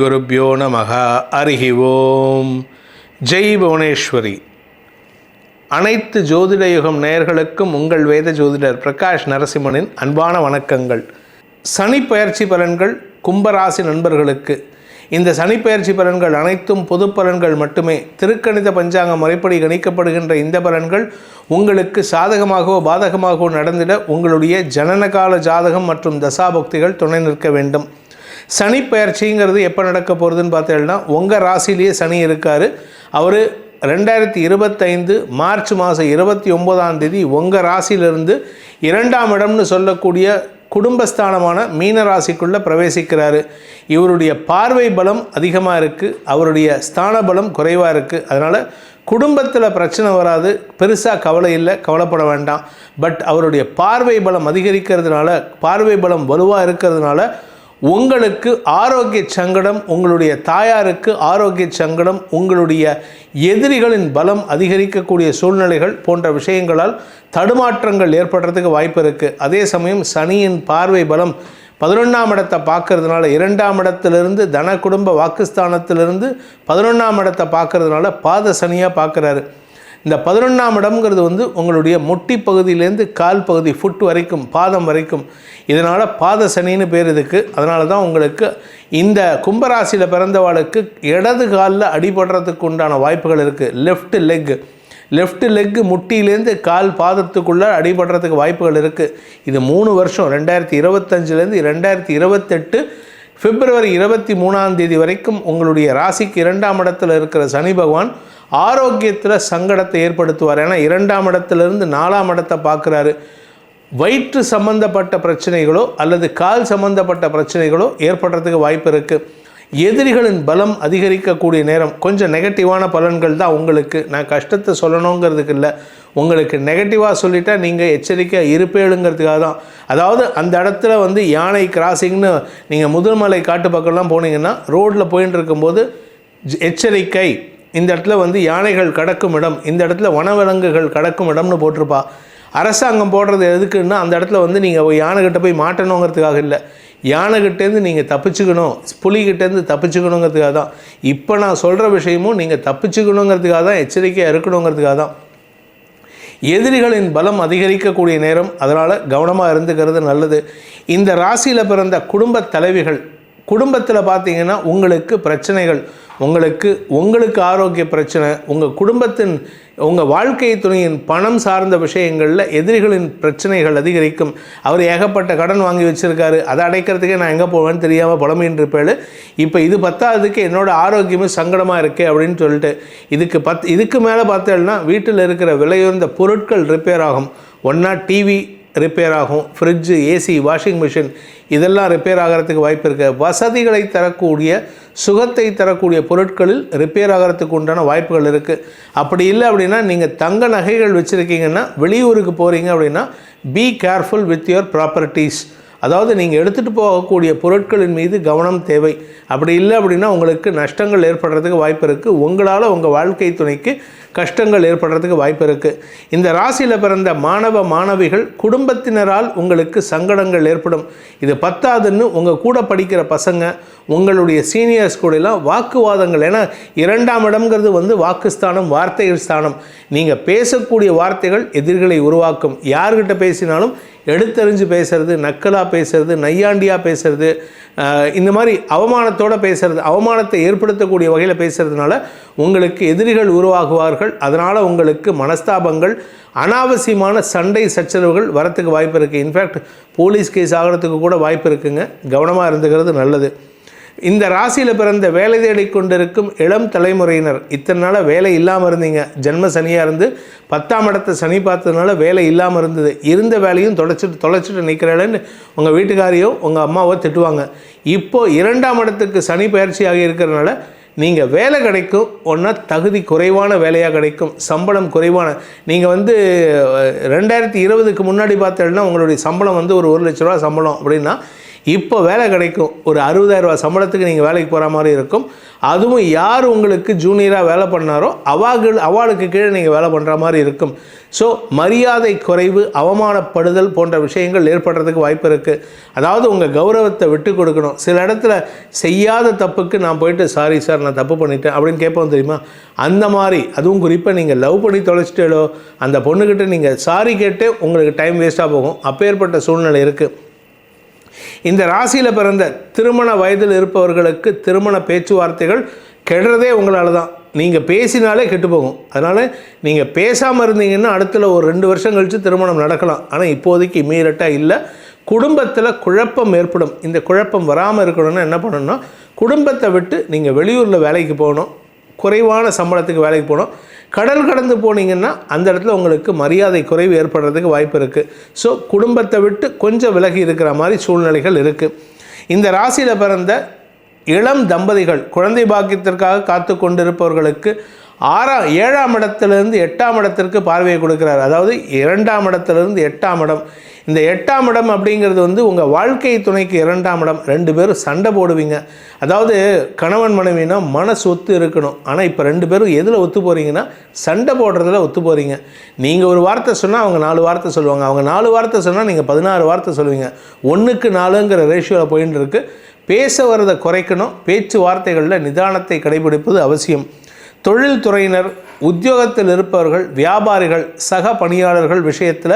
ஸ்ரீகுருப்போ நமக அருகி ஓம் ஜெய் புவனேஸ்வரி. அனைத்து ஜோதிட யுகம் நேயர்களுக்கும் உங்கள் வேத ஜோதிடர் பிரகாஷ் நரசிம்மனின் அன்பான வணக்கங்கள். சனி பயிற்சி பலன்கள் கும்பராசி நண்பர்களுக்கு. இந்த சனிப்பெயர்ச்சி பலன்கள் அனைத்தும் பொது பலன்கள் மட்டுமே. திருக்கணித பஞ்சாங்க முறைப்படி கணிக்கப்படுகின்ற இந்த பலன்கள் உங்களுக்கு சாதகமாகவோ பாதகமாகவோ நடந்திட உங்களுடைய ஜனனகால ஜாதகம் மற்றும் தசாபக்திகள் துணை நிற்க வேண்டும். சனி பெயர்ச்சிங்கிறது எப்போ நடக்க போகிறதுன்னு பார்த்தீங்கன்னா உங்கள் ராசிலேயே சனி இருக்கார். அவர் ரெண்டாயிரத்தி இருபத்தைந்து மார்ச் மாதம் இருபத்தி ஒம்போதாம் தேதி உங்கள் ராசியிலிருந்து இரண்டாம் இடம்னு சொல்லக்கூடிய குடும்பஸ்தானமான மீன ராசிக்குள்ளே பிரவேசிக்கிறாரு. இவருடைய பார்வை பலம் அதிகமாக இருக்குது அவருடைய ஸ்தான பலம் குறைவாக இருக்குது அதனால் குடும்பத்தில் பிரச்சனை வராது. பெருசாக கவலை இல்லை. கவலைப்பட வேண்டாம். பட் அவருடைய பார்வை பலம் அதிகரிக்கிறதுனால பார்வை பலம் வலுவாக இருக்கிறதுனால உங்களுக்கு ஆரோக்கிய சங்கடம் உங்களுடைய தாயாருக்கு ஆரோக்கிய சங்கடம் உங்களுடைய எதிரிகளின் பலம் அதிகரிக்கக்கூடிய சூழ்நிலைகள் போன்ற விஷயங்களால் தடுமாற்றங்கள் ஏற்படுறதுக்கு வாய்ப்பு இருக்குது அதே சமயம் சனியின் பார்வை பலம் பதினொன்றாம் இடத்தை பார்க்கறதுனால இரண்டாம் இடத்திலிருந்து தன குடும்ப வாக்குஸ்தானத்திலிருந்து பதினொன்றாம் இடத்தை பார்க்கறதுனால பாத சனியாக பார்க்குறாரு. இந்த பதினொன்றாம் இடம்ங்கிறது வந்து உங்களுடைய முட்டி பகுதியிலேருந்து கால் பகுதி ஃபுட் வரைக்கும் பாதம் வரைக்கும். இதனால் பாத சனின்னு பேர் இதுக்கு அதனால தான் உங்களுக்கு இந்த கும்பராசியில் பிறந்தவாளுக்கு இடது காலில் அடிபடுறதுக்கு உண்டான வாய்ப்புகள் இருக்குது லெஃப்ட் லெக் லெஃப்ட் லெக்கு முட்டியிலேருந்து கால் பாதத்துக்குள்ளே அடிபடுறதுக்கு வாய்ப்புகள் இருக்குது இது மூணு வருஷம் ரெண்டாயிரத்தி இருபத்தஞ்சிலேருந்து ரெண்டாயிரத்தி இருபத்தெட்டு பிப்ரவரி இருபத்தி மூணாம் தேதி வரைக்கும் உங்களுடைய ராசிக்கு இரண்டாம் இடத்துல இருக்கிற சனி பகவான் ஆரோக்கியத்தில் சங்கடத்தை ஏற்படுத்துவார். ஏன்னா இரண்டாம் இடத்துலேருந்து நாலாம் இடத்தை பார்க்குறாரு. வயிற்று சம்பந்தப்பட்ட பிரச்சனைகளோ அல்லது கால் சம்பந்தப்பட்ட பிரச்சனைகளோ ஏற்படுறதுக்கு வாய்ப்பு இருக்குது எதிரிகளின் பலம் அதிகரிக்கக்கூடிய நேரம் கொஞ்சம் நெகட்டிவான பலன்கள் தான் உங்களுக்கு. நான் கஷ்டத்தை சொல்லணுங்கிறதுக்கு இல்லை. உங்களுக்கு நெகட்டிவாக சொல்லிட்டா நீங்கள் எச்சரிக்கை இருப்பேளுங்கிறதுக்காக தான். அதாவது அந்த இடத்துல வந்து யானை கிராசிங்னு நீங்கள் முதல்மலை காட்டு பக்கம்லாம் போனீங்கன்னா ரோட்டில் போயின்னு இருக்கும்போது எச்சரிக்கை இந்த இடத்துல வந்து யானைகள் கடக்கும் இடம் இந்த இடத்துல வனவிலங்குகள் கடக்கும் இடம்னு போட்டிருப்பா. அரசாங்கம் போடுறது எதுக்குன்னா அந்த இடத்துல வந்து நீங்கள் யானைகிட்ட போய் மாட்டணுங்கிறதுக்காக இல்லை. யானைகிட்டேருந்து நீங்கள் தப்பிச்சுக்கணும் புலிகிட்டேருந்து தப்பிச்சுக்கணுங்கிறதுக்காக தான். இப்போ நான் சொல்கிற விஷயமும் நீங்கள் தப்பிச்சுக்கணுங்கிறதுக்காக தான் எச்சரிக்கையாக இருக்கணுங்கிறதுக்காக தான். எதிரிகளின் பலம் அதிகரிக்கக்கூடிய நேரம் அதனால் கவனமாக இருந்துக்கிறது நல்லது. இந்த ராசியில் பிறந்த குடும்ப தலைவிகள் குடும்பத்தில் பார்த்தீங்கன்னா உங்களுக்கு பிரச்சனைகள். உங்களுக்கு உங்களுக்கு ஆரோக்கிய பிரச்சனை உங்கள் குடும்பத்தின் உங்கள் வாழ்க்கை துணையின் பணம் சார்ந்த விஷயங்களில் எதிரிகளின் பிரச்சனைகள் அதிகரிக்கும். அவர் ஏகப்பட்ட கடன் வாங்கி வச்சுருக்காரு. அதை அடைக்கிறதுக்கே நான் எங்கே போவேன்னு தெரியாமல் புலம்பின்னு இருப்பேள் இப்போ இது பத்தாததுக்கு என்னோடய ஆரோக்கியமே சங்கடமாக இருக்கே அப்படின்னு சொல்லிட்டு இதுக்கு பத் இதுக்கு மேலே பார்த்தேன்னா வீட்டில் இருக்கிற விலையுயர்ந்த பொருட்கள் ரிப்பேர் ஆகும். ஒன்றா டிவி ரிப்பேர் ஆகும். ஃப்ரிட்ஜு ஏசி வாஷிங் மிஷின் இதெல்லாம் ரிப்பேர் ஆகிறதுக்கு வாய்ப்பு இருக்குது வசதிகளை தரக்கூடிய சுகத்தை தரக்கூடிய பொருட்களில் ரிப்பேர் ஆகிறதுக்கு உண்டான வாய்ப்புகள் இருக்குது அப்படி இல்லை அப்படின்னா நீங்கள் தங்க நகைகள் வச்சுருக்கீங்கன்னா வெளியூருக்கு போகிறீங்க அப்படின்னா be careful with your properties அதாவது நீங்கள் எடுத்துகிட்டு போகக்கூடிய பொருட்களின் மீது கவனம் தேவை. அப்படி இல்லை அப்படின்னா உங்களுக்கு நஷ்டங்கள் ஏற்படுறதுக்கு வாய்ப்பு இருக்குது உங்களால் உங்கள் வாழ்க்கை துணைக்கு கஷ்டங்கள் ஏற்படுறதுக்கு வாய்ப்பு இருக்குது இந்த ராசியில் பிறந்த மாணவ மாணவிகள் குடும்பத்தினரால் உங்களுக்கு சங்கடங்கள் ஏற்படும். இது பத்தாதுன்னு உங்கள் கூட படிக்கிற பசங்க உங்களுடைய சீனியர்ஸ் கூடலாம் வாக்குவாதங்கள். ஏன்னா இரண்டாம் இடம்ங்கிறது வந்து வாக்குஸ்தானம் வார்த்தைகள் ஸ்தானம். நீங்கள் பேசக்கூடிய வார்த்தைகள் எதிர்களை உருவாக்கும். யார்கிட்ட பேசினாலும் எடுத்தறிஞ்சு பேசுறது நக்கலாக பேசுறது நையாண்டியாக பேசுறது இந்த மாதிரி அவமானத்தோடு பேசுறது அவமானத்தை ஏற்படுத்தக்கூடிய வகையில் பேசுறதுனால உங்களுக்கு எதிரிகள் உருவாகுவார்கள். அதனால் உங்களுக்கு மனஸ்தாபங்கள் அனாவசியமான சண்டை சச்சரவுகள் வரத்துக்கு வாய்ப்பு இருக்குது இன்ஃபேக்ட் போலீஸ் கேஸ் ஆகிறதுக்கு கூட வாய்ப்பு இருக்குங்க. கவனமாக இருந்துக்கிறது நல்லது. இந்த ராசியில் பிறந்த வேலை தேடி கொண்டிருக்கும் இளம் தலைமுறையினர் இத்தனை நாளாக வேலை இல்லாமல் இருந்தீங்க. ஜென்ம சனியாக இருந்து பத்தாம் இடத்த சனி பார்த்ததுனால வேலை இல்லாமல் இருந்தது. இருந்த வேலையும் தொலைச்சிட்டு தொலைச்சிட்டு நிற்கிறாளேன்னு உங்கள் வீட்டுக்காரையோ உங்கள் அம்மாவோ திட்டுவாங்க. இப்போ இரண்டாம் இடத்துக்கு சனி பயிற்சியாக இருக்கிறதுனால நீங்கள் வேலை கிடைக்கும். ஒன்றா தகுதி குறைவான வேலையாக கிடைக்கும். சம்பளம் குறைவான. நீங்கள் வந்து ரெண்டாயிரத்தி இருபதுக்கு முன்னாடி பார்த்தீங்கன்னா உங்களுடைய சம்பளம் வந்து ஒரு ஒரு லட்ச ரூபா சம்பளம் அப்படின்னா இப்போ வேலை கிடைக்கும். ஒரு அறுபதாயிரரூவா சம்பளத்துக்கு நீங்கள் வேலைக்கு போகிற மாதிரி இருக்கும். அதுவும் யார் உங்களுக்கு ஜூனியராக வேலை பண்ணாரோ அவாகள் அவாளுக்கு கீழே நீங்கள் வேலை பண்ணுற மாதிரி இருக்கும். ஸோ மரியாதை குறைவு அவமானப்படுதல் போன்ற விஷயங்கள் ஏற்படுறதுக்கு வாய்ப்பு இருக்குது அதாவது உங்கள் கௌரவத்தை விட்டு கொடுக்கணும். சில இடத்துல செய்யாத தப்புக்கு நான் போயிட்டு சாரி சார் நான் தப்பு பண்ணிட்டேன். அப்படின்னு கேட்போம் தெரியுமா? அந்த மாதிரி அதுவும் குறிப்பாக நீங்கள் லவ் பண்ணி தொலைச்சிட்டேலோ அந்த பொண்ணுக்கிட்ட நீங்கள் சாரி கேட்டு உங்களுக்கு டைம் வேஸ்ட்டாக போகும். அப்பேற்பட்ட சூழ்நிலை இருக்குது இந்த ராசியில் பிறந்த திருமண வயதில் இருப்பவர்களுக்கு திருமண பேச்சுவார்த்தைகள் கெடுறதே உங்களால் தான் நீங்கள் பேசினாலே கெட்டு போகும். அதனால் நீங்கள் பேசாமல் இருந்தீங்கன்னா அடுத்த ஒரு ரெண்டு வருஷம் கழித்து திருமணம் நடக்கலாம். ஆனால் இப்போதைக்கு இம்மீடியட்டாக இல்லை. குடும்பத்தில் குழப்பம் ஏற்படும். இந்த குழப்பம் வராமல் இருக்கணும்னா என்ன பண்ணணும்னா குடும்பத்தை விட்டு நீங்கள் வெளியூரில் வேலைக்கு போகணும். குறைவான சம்பளத்துக்கு வேலைக்கு போகணும். கடல் கடந்து போனீங்கன்னா அந்த இடத்துல உங்களுக்கு மரியாதை குறைவு ஏற்படுறதுக்கு வாய்ப்பு இருக்குது ஸோ குடும்பத்தை விட்டு கொஞ்சம் விலகி இருக்கிற மாதிரி சூழ்நிலைகள் இருக்குது இந்த ராசியில் பிறந்த இளம் தம்பதிகள் குழந்தை பாக்கியத்திற்காக காத்து கொண்டிருப்பவர்களுக்கு ஆறாம் ஏழாம் இடத்திலிருந்து எட்டாம் இடத்திற்கு பார்வையை கொடுக்கிறார். அதாவது இரண்டாம் இடத்திலிருந்து எட்டாம் இடம். இந்த எட்டாம் இடம் அப்படிங்கிறது வந்து உங்கள் வாழ்க்கை துணைக்கு இரண்டாம் இடம். ரெண்டு பேரும் சண்டை போடுவீங்க. அதாவது கணவன் மனைவினா மனசு ஒத்து இருக்கணும். ஆனால் இப்போ ரெண்டு பேரும் எதில் ஒத்து போகிறீங்கன்னா சண்டை போடுறதுல ஒத்து போகிறீங்க நீங்கள் ஒரு வார்த்தை சொன்னால் அவங்க நாலு வார்த்தை சொல்லுவாங்க. அவங்க நாலு வார்த்தை சொன்னால் நீங்கள் பதினாறு வார்த்தை சொல்லுவீங்க. ஒன்றுக்கு நாலுங்கிற ரேஷியோவில் போயின்னு இருக்கு. பேச வரதை குறைக்கணும். பேச்சு வார்த்தைகளில் நிதானத்தை கடைபிடிப்பது அவசியம். தொழில்துறையினர் உத்தியோகத்தில் இருப்பவர்கள் வியாபாரிகள் சக பணியாளர்கள் விஷயத்தில்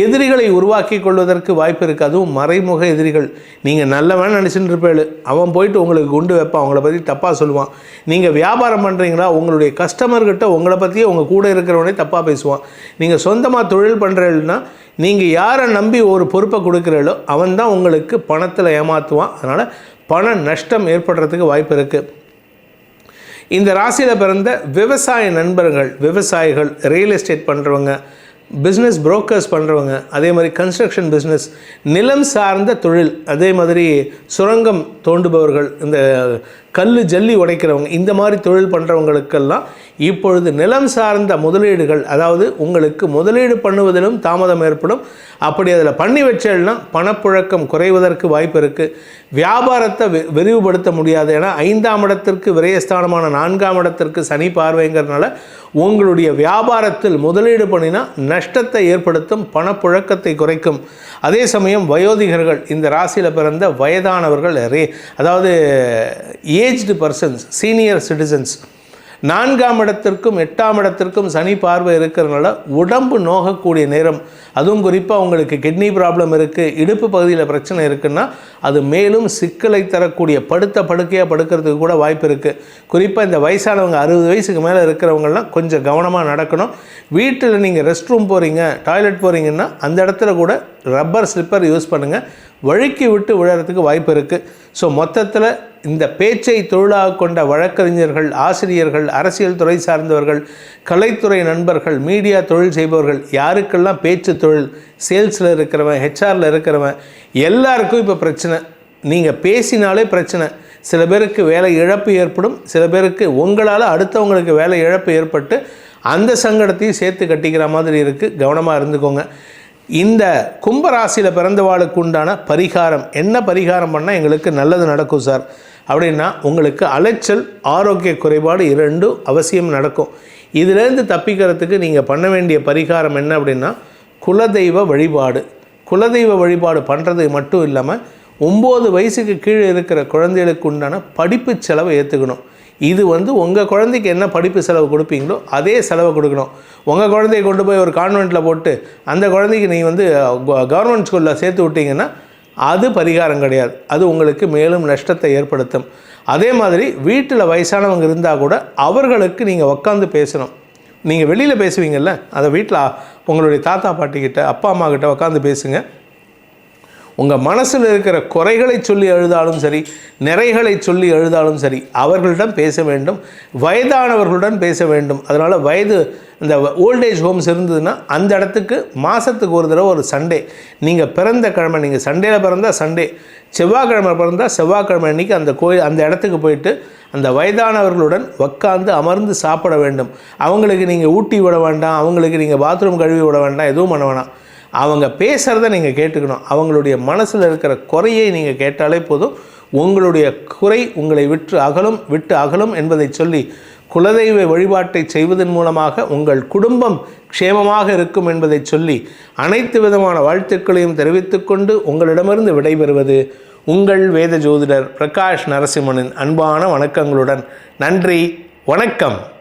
எதிரிகளை உருவாக்கி கொள்வதற்கு வாய்ப்பு இருக்குது அதுவும் மறைமுக எதிரிகள். நீங்கள் நல்லவன் நினச்சிட்டு இருப்பேள். அவன் போயிட்டு உங்களுக்கு குண்டு வைப்பான். அவங்கள பற்றி தப்பாக சொல்லுவான். நீங்கள் வியாபாரம் பண்ணுறீங்களா உங்களுடைய கஸ்டமர்கிட்ட உங்களை பற்றியே உங்கள் கூட இருக்கிறவனே தப்பாக பேசுவான். நீங்கள் சொந்தமாக தொழில் பண்ணுறீங்கன்னா நீங்கள் யாரை நம்பி ஒரு பொறுப்பை கொடுக்குறீங்களோ அவன் தான் உங்களுக்கு பணத்தில் ஏமாற்றுவான் அதனால் பண நஷ்டம் ஏற்படுறதுக்கு வாய்ப்பு இருக்குது இந்த ராசியில் பிறந்த விவசாய நண்பர்கள் விவசாயிகள் ரியல் எஸ்டேட் பண்ணுறவங்க பிஸ்னஸ் புரோக்கர்ஸ் பண்ணுறவங்க அதே மாதிரி கன்ஸ்ட்ரக்ஷன் பிஸ்னஸ் நிலம் சார்ந்த தொழில் அதே மாதிரி சுரங்கம் தோண்டுபவர்கள் இந்த கல் ஜல்லி உடைக்கிறவங்க இந்த மாதிரி தொழில் பண்ணுறவங்களுக்கெல்லாம் இப்பொழுது நிலம் சார்ந்த முதலீடுகள் அதாவது உங்களுக்கு முதலீடு பண்ணுவதிலும் தாமதம் ஏற்படும். அப்படி அதில் பண்ணி வச்சேன்னா பணப்புழக்கம் குறைவதற்கு வாய்ப்பு இருக்குது வியாபாரத்தை வி விரிவுபடுத்த முடியாது. ஏன்னா ஐந்தாம் இடத்திற்கு விரயஸ்தானமான நான்காம் இடத்திற்கு சனி பார்வைங்கிறதுனால உங்களுடைய வியாபாரத்தில் முதலீடு பண்ணினா நஷ்டத்தை ஏற்படுத்தும் பணப்புழக்கத்தை குறைக்கும். அதே சமயம் வயோதிகர்கள் இந்த ராசியில் பிறந்த வயதானவர்கள் ரே அதாவது ஏஜ்டு பர்சன்ஸ் சீனியர் சிட்டிசன்ஸ் நான்காம் இடத்திற்கும் எட்டாம் இடத்திற்கும் சனி பார்வை இருக்கிறதுனால உடம்பு நோகக்கூடிய நேரம். அதுவும் குறிப்பாக உங்களுக்கு கிட்னி ப்ராப்ளம் இருக்குது இடுப்பு பகுதியில் பிரச்சனை இருக்குன்னா அது மேலும் சிக்கலை தரக்கூடிய படுத்த படுக்கையாக படுக்கிறதுக்கு கூட வாய்ப்பு இருக்குது குறிப்பாக இந்த வயசானவங்க அறுபது வயசுக்கு மேலே இருக்கிறவங்கலாம் கொஞ்சம் கவனமாக நடக்கணும். வீட்டில் நீங்கள் ரெஸ்ட் ரூம் போகிறீங்க டாய்லெட் போகிறீங்கன்னா அந்த இடத்துல கூட ரப்பர் ஸ்லிப்பர் யூஸ் பண்ணுங்கள் வழுக்கி விட்டு விழறதுக்கு வாய்ப்பு இருக்குது ஸோ மொத்தத்தில் இந்த பேச்சை தொழிலாக கொண்ட வழக்கறிஞர்கள் ஆசிரியர்கள் அரசியல் துறை சார்ந்தவர்கள் கலைத்துறை நண்பர்கள் மீடியா தொழில் செய்பவர்கள் யாருக்கெல்லாம் பேச்சு தொழில் சேல்ஸில் இருக்கிறவன் ஹெச்ஆரில் இருக்கிறவன் எல்லாருக்கும் இப்போ பிரச்சனை. நீங்கள் பேசினாலே பிரச்சனை. சில பேருக்கு வேலை இழப்பு ஏற்படும். சில பேருக்கு உங்களால் அடுத்தவங்களுக்கு வேலை இழப்பு ஏற்பட்டு அந்த சங்கடத்தையும் சேர்த்து கட்டிக்கிற மாதிரி இருக்குது கவனமாக இருந்துக்கோங்க. இந்த கும்பராசியில் பிறந்தவாளுக்கு உண்டான பரிகாரம் என்ன பரிகாரம் பண்ணால் எங்களுக்கு நல்லது நடக்கும் சார்? அப்படின்னா உங்களுக்கு அலைச்சல் ஆரோக்கிய குறைபாடு இரண்டும் அவசியம் நடக்கும். இதிலேருந்து தப்பிக்கிறதுக்கு நீங்கள் பண்ண வேண்டிய பரிகாரம் என்ன அப்படின்னா குலதெய்வ வழிபாடு. குலதெய்வ வழிபாடு பண்ணுறது மட்டும் இல்லாமல் ஒம்பது வயசுக்கு கீழே இருக்கிற குழந்தைகளுக்கு உண்டான படிப்பு செலவை ஏற்றுக்கணும் இது வந்து உங்கள் குழந்தைக்கு என்ன படிப்பு செலவு கொடுப்பீங்களோ அதே செலவை கொடுக்கணும். உங்கள் குழந்தைய கொண்டு போய் ஒரு கான்வெண்ட்டில் போட்டு அந்த குழந்தைக்கு நீ வந்து கவர்மெண்ட் ஸ்கூலில் சேர்த்து விட்டீங்கன்னா அது பரிகாரம் கிடையாது. அது உங்களுக்கு மேலும் நஷ்டத்தை ஏற்படுத்தும். அதே மாதிரி வீட்டில் வயசானவங்க இருந்தால் கூட அவர்களுக்கு நீங்கள் உட்காந்து பேசணும். நீங்கள் வெளியில் பேசுவீங்கள்ல அதை வீட்டில் உங்களுடைய தாத்தா பாட்டிக்கிட்ட அப்பா அம்மா கிட்ட உட்காந்து பேசுங்கள் உங்கள் மனசில் இருக்கிற குறைகளை சொல்லி எழுதாலும் சரி நிறைகளை சொல்லி எழுதாலும் சரி அவர்களிடம் பேச வேண்டும் வயதானவர்களுடன் பேச வேண்டும். அதனால் வயது இந்த ஓல்டேஜ் ஹோம்ஸ் இருந்ததுன்னா அந்த இடத்துக்கு மாதத்துக்கு ஒரு தடவை ஒரு சண்டே நீங்கள் பிறந்த கிழமை நீங்கள் சண்டேயில் பிறந்தால் சண்டே செவ்வாய்க்கிழமை பிறந்தால் செவ்வாய்க்கிழமை அன்றைக்கி அந்த கோயில் அந்த இடத்துக்கு போயிட்டு அந்த வயதானவர்களுடன் உட்காந்து அமர்ந்து சாப்பிட வேண்டும். அவங்களுக்கு நீங்கள் ஊட்டி விட வேண்டாம் அவங்களுக்கு நீங்கள் பாத்ரூம் கழுவி விட வேண்டாம் எதுவும் பண்ண வேணாம். அவங்க பேசுகிறத நீங்கள் கேட்டுக்கணும். அவங்களுடைய மனசில் இருக்கிற குறையை நீங்கள் கேட்டாலே போதும். உங்களுடைய குறை உங்களை விற்று அகலும் விட்டு அகலும் என்பதை சொல்லி குலதெய்வ வழிபாட்டை செய்வதன் மூலமாக உங்கள் குடும்பம் க்ஷேமமாக இருக்கும் என்பதை சொல்லி அனைத்து விதமான வாழ்த்துக்களையும் தெரிவித்துக்கொண்டு உங்களிடமிருந்து விடைபெறுவது உங்கள் வேத ஜோதிடர் பிரகாஷ் நரசிம்மனின் அன்பான வணக்கங்களுடன். நன்றி வணக்கம்.